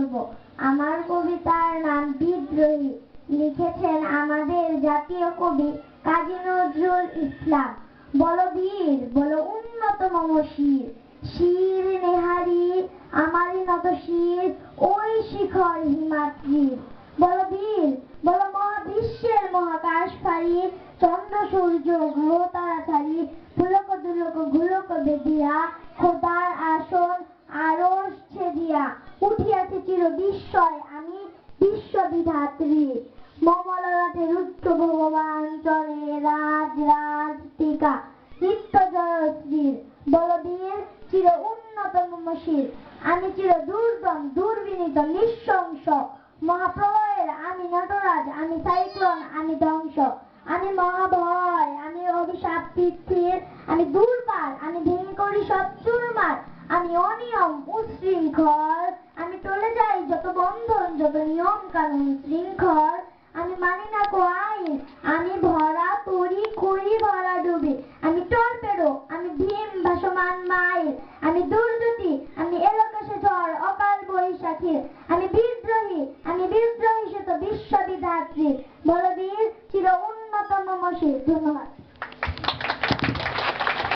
বলব আমার কবিতার নাম বিদ্রোহী। লিখেছেন আমাদের জাতীয় কবি কাজী নজরুল ইসলাম। বলো বীর, বলো উন্নতম শির। শির নেহারি, আমারই নত শির, ওই শিখর হিমাদ্রির। বলো বীর, বলো মহাবিশ্বের মহাকাশ পারি চন্দ্র সূর্য, গ্রহ তারা ছাড়ি ফুলক দুলক ঘুলক বেদিয়া, খোদা উঠিয়াছে চির বিস্ময়, আমি বিশ্ববিধাত্রী। মমলরাতে রুদ্র ভগবান চলে রাজ রাজ টিকা নিত্য জয়শ্রীর বলবীর, চির উন্নত মমশির। আমি চির দুর্দম দুর্বিনীত, নিঃশংস মহাপ্রলয়ের, আমি নটরাজ, আমি সাইক্লোন, আমি ধ্বংস। আমি মহাভয়, আমি অভিশাপ পৃথিবীর, আমি দুর্বার, আমি ভেঙে করি সব চুরমার আমি অনিয়ম, উশৃঙ্খল যত নিয়ম শৃঙ্খল। আমি মানি না কো আইন। আমি ভরা তরি করি ভরা ডুবি। আমি টর্পেডো, আমি ভীম, ভাসমান মাইল। আমি দুর্গতি আমি এলোকাশে ঝড়, অকাল বৈশাখী। আমি বিদ্রোহী আমি বিদ্রোহী সে তো বিশ্ববিধাত্রী বলবীর, চির উন্নত মমশীর ধন্যবাদ।